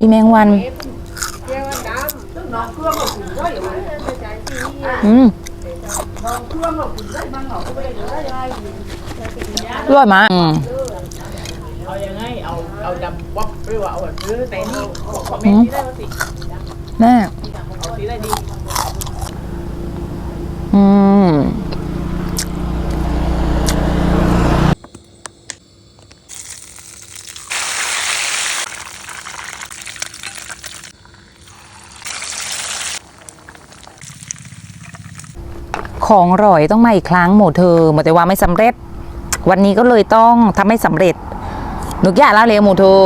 อีแมงวันอืมอร่อยมากอืมเอายังไงเอาเอาดำวับหรือว่าเอาแบบซื้อแต่นี่คอมเมนต์ที่ได้ว่าสิแม่เอาสีได้ดีอืม ของอร่อยต้องมาอีกครั้งหมูเธอหมดแต่ว่าไม่สำเร็จ วันนี้ก็เลยต้องทำให้สำเร็จนุกอยากล่าเลยหมูเธอ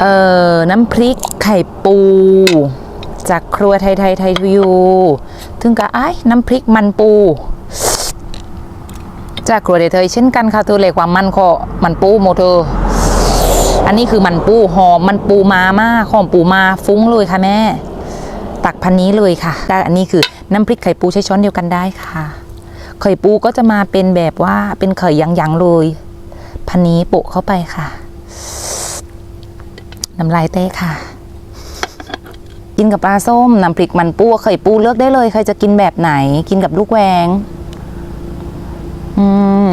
เอ่อน้ำพริกไข่ปู จากครัวไทยไทยไทยทูยูถึงกับไอ้น้ำพริกมันปู จากครัวเดเทยเช่นกันค่ะเธอเลยความมันคอมันปูโมเธออันนี้คือมันปูหอมมันปูมามากหอมปูมาฟุ้งเลยค่ะแม่ ตักพันนี้เลยค่ะได้อันนี้คือ น้ำพริกไข่ปูใช้ช้อนเดียวกันได้ค่ะ ไข่ปูก็จะมาเป็นแบบว่าเป็นไข่ยังๆเลยพันนี้โปะเข้าไปค่ะ น้ำลายเต้ค่ะ กินกับปลาส้มน้ำพริกมันปูไข่ปูเลือกได้เลยใครจะกินแบบไหน กินกับลูกแวง อืม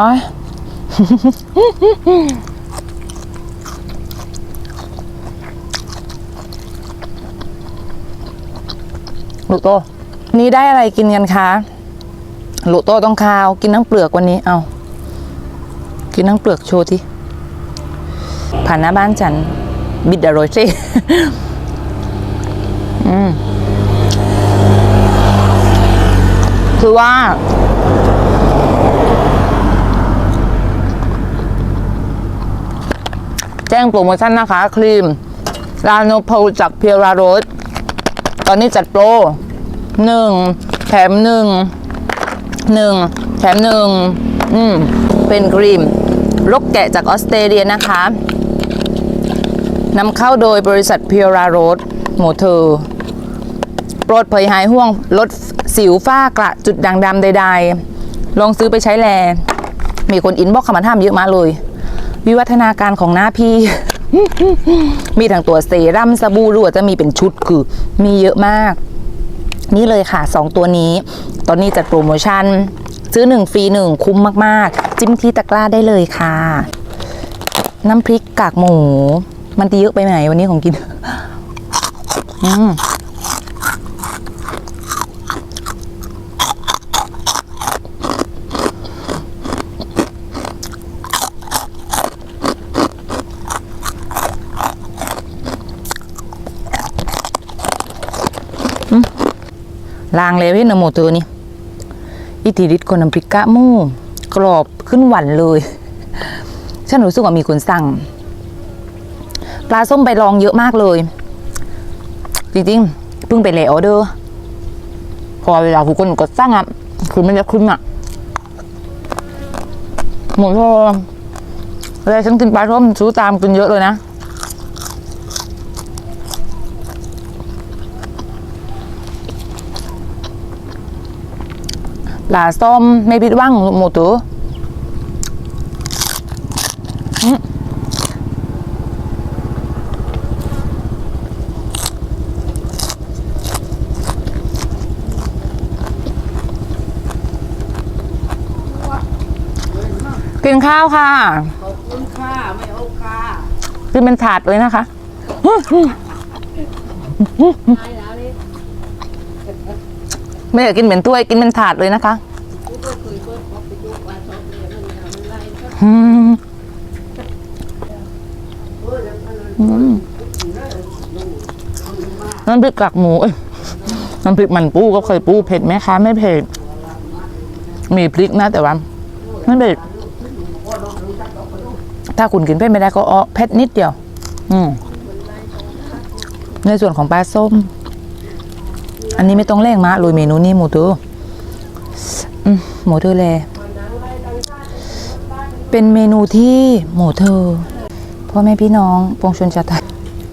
อ้อ ลูกโต นี่ได้อะไรกินกันคะลูกโตต้องคาว กินทั้งเปลือกวันนี้ เอา กินทั้งเปลือกโชว์ทีผ่านหน้าบ้านฉัน บิดอร่อยสิอืมคือว่า แจ้งโปรโมชั่นนะคะ ครีมลาโนโพลจากเพียราโรสตอนนี้จัดโปรหนึ่งแถมหนึ่งหนึ่งแถมหนึ่งอืมเป็นครีมลกแกะจากออสเตรเลียนะคะนำเข้าโดยบริษัทเพียราโรสโมเทอร์โปรดเผยหายห่วงลดสิวฝ้ากระจุดด่างดำใด ๆ ลองซื้อไปใช้แล มีคนอินบ็อกซ์คำถามเยอะมากเลย วิวัฒนาการของหน้าพี่ มีทั้งตัวเซรั่มสบู่หรือว่าจะมีเป็นชุดคือ มีเยอะมาก นี่เลยค่ะ 2 ตัวนี้ ตอนนี้จัดโปรโมชั่น ซื้อ 1 ฟรี 1 คุ้มมาก ๆ จิ้มที่ตะกร้าได้เลยค่ะ น้ำพริกกากหมู มันจะเยอะไปไหนวันนี้ของกิน อืม ลางเลยพี่นโมเตอร์นี่อิทธิฤทธิ์คนน้ำพริกกะมูกรอบขึ้นหวันเลย ฉันรู้สึกว่ามีคนสั่ง ปลาส้มไปลองเยอะมากเลย จริงๆเพิ่งไปแลออเดอร์ พอเวลาผู้คนกดสั่งอะคือมันจะขึ้นอะหมดพอเวลาฉันกินปลาส้มซื้อตามกินเยอะเลยนะ ปลาส้มไม่ผิดหวังหมูตัวอืมกินข้าวค่ะ ขอบคุณค่ะ ไม่เอค่ะกินเป็นถาดเลยนะคะไม่อยากกินเป็นถ้วย กินเป็นถาดเลยนะคะ น้ำพริกกากหมูเอ้ยน้ำพริกมันปูก็เคยปูเผ็ดไหมคะไม่เผ็ดมีพริกนะแต่ว่าไม่เผ็ดถ้าคุณกินเผ็ดไม่ได้ก็อ้อเผ็ดนิดเดียว อืมในส่วนของปลาส้ม อันนี้ไม่ต้องแรงมากเลยเมนูนี้หมูตัวหมูตัวแล เป็นเมนูที่หมูเธอพ่อแม่พี่น้องปวงชนชาวไทย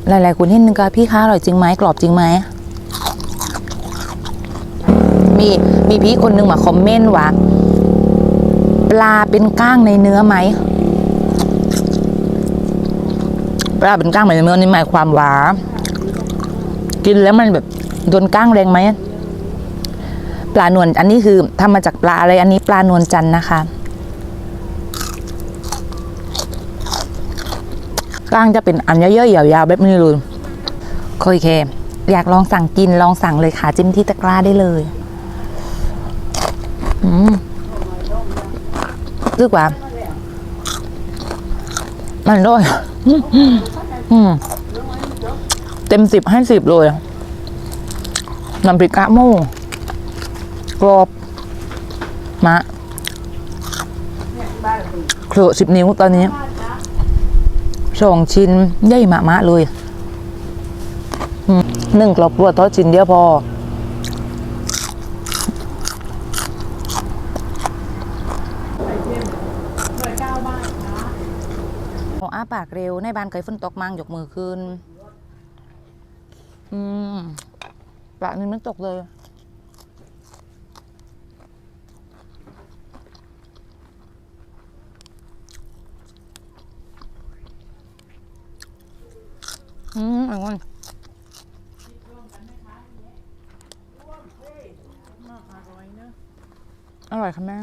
หลาย ๆ คนเห็นนึงกะพี่ค้าอร่อยจริงไหมกรอบจริงไหมมีมีพี่คนหนึงมาคอมเมนต์ว่าปลาเป็นก้างในเนื้อไหมปลาเป็นก้างในเนื้อนี่หมายความว่ากินแล้วมันแบบโดนก้างแรงไหมปลานวลอันนี้คือทำมาจากปลาอะไรอันนี้ปลานวลจันนะคะ ก้างจะเป็นอันเยอะๆยาวๆแบบนี้เลยโอเค อยากลองสั่งกินลองสั่งเลยค่ะจิ้มที่ตะกร้าได้เลยอืมรู้กว่า มันด้วยอืมเต็มสิบให้สิบเลยน้ำพริกกะโม่กรอบมะเคลอสิบนิ้วตอนนี้ สองชิ้นใหญ่มะมะเลยหนึ่งกรอบรวดทอดชิ้นเดียวพอขออ้าปากเร็วในบ้านเคยฝนตกมั่งยกมือขึ้น อืมปากนี่ไม่ตกเลย อืมอร่อยอร่อยค่ะแม่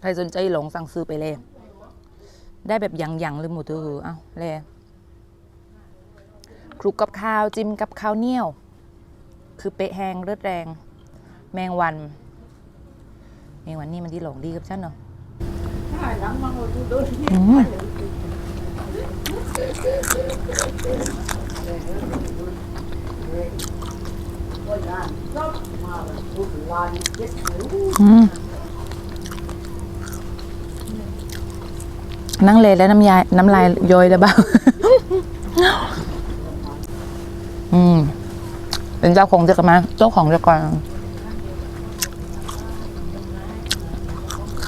ใครสนใจหลงสั่งซื้อไปเลย ได้แบบยังๆเลยหมดเถอะเอ้าเลยคลุกกับข้าวจิ้มกับข้าวเหนียว คือเป๊ะแห้งเลือดแรง แมงวัน แมงวันนี่มันที่หลงดีกับฉันเนาะอืมอืม นั่งเลยแล้วน้ำยายน้ำลายย้อยแล้วบ้างอืมเป็นเจ้าของเจะกันมาเจ้าของเจะก่อน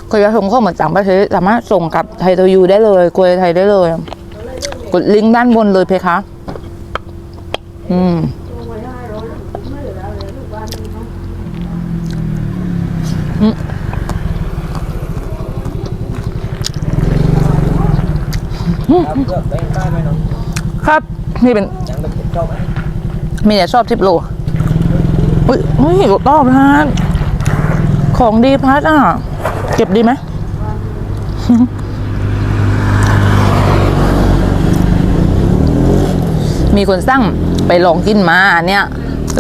เคยจะส่งข้อมูลจากประเทศสามารถส่งกับไทยตัวยูได้เลยกวยไทยได้เลย กดลิงก์ด้านบนเลยเพคะ อืมครับนี่เป็นมีแต่ชอบทิปโลอุ้ยเฮ้ยรอบพัดของดีพัดอะ เก็บดีไหมมีคนสั่งไปลองกินมาเนี่ย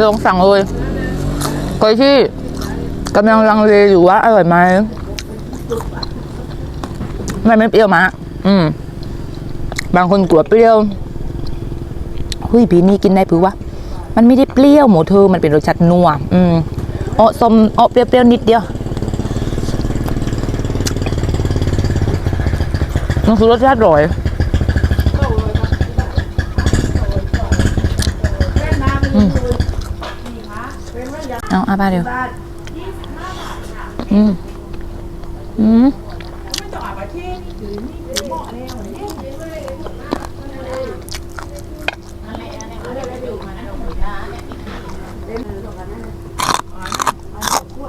ลองสั่งเลยใครที่กำลังลังเลอยู่ว่าอร่อยไหมไม่ไม่เปรี้ยวมากอืม บางคนกลัวเปรี้ยวเฮ้ยปีนี้กินได้ปือวะมันไม่ได้เปรี้ยวหมูเธอมันเป็นรสชาตินัวอืมอ้อส้มอ้อเปรี้ยวๆนิดเดียว มันคือรสชาติอร่อยอืมเอาอาบ้าเดี๋ยวอืมอืมไม่ต้องอาบประเทศนี่ถือนี่ถือเหมาะเลยเหมือนเนี่ย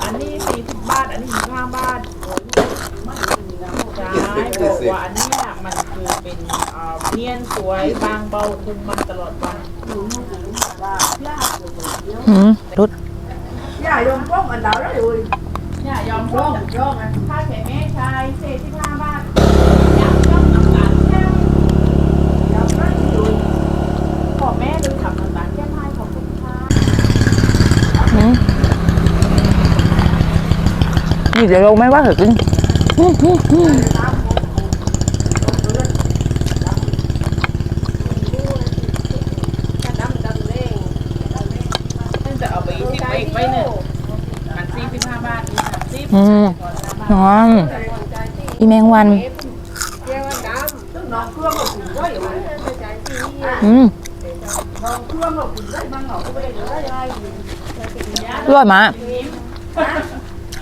อันนี้สี่สิบบาท อันนี้ห้าบาทใช่บอกว่าอันเนี้ยมันคือเป็นเอ่อเนี ยนสวยบางเบาคุมมันตลอดวันอืมรส Dạ, dùng có mình đậu đó rồi. เนี่ยยอมร่วมค่าแข่แม่ชายเศษที่ห้าบาทอยากชอบน้ำตาลแค่ Đậu đó rồi. ขอแม่ดูทำน้ำตาลแค่ให้ขอบคุณค่ะอืมนี่เดี๋ยวเราไม่ว่าเหรอกินอืมอืมอืม ซึ่งจะเอาไปติด ไว้อีกไว้หนึ่งมันสี่สิบห้าบาทมีสามสิบอืมนอนอีแมงวัน Tức nó cưa một củ quá rồi. อืม Nó cưa một củ đấy, mang ngọc cái nữa đây ai. อร่อยมาก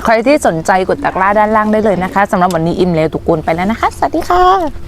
ใครที่สนใจกดตะกร้าด้านล่างได้เลยนะคะสำหรับวันนี้อิ่มแล้วทุกคนไปแล้วนะคะ สวัสดีค่ะ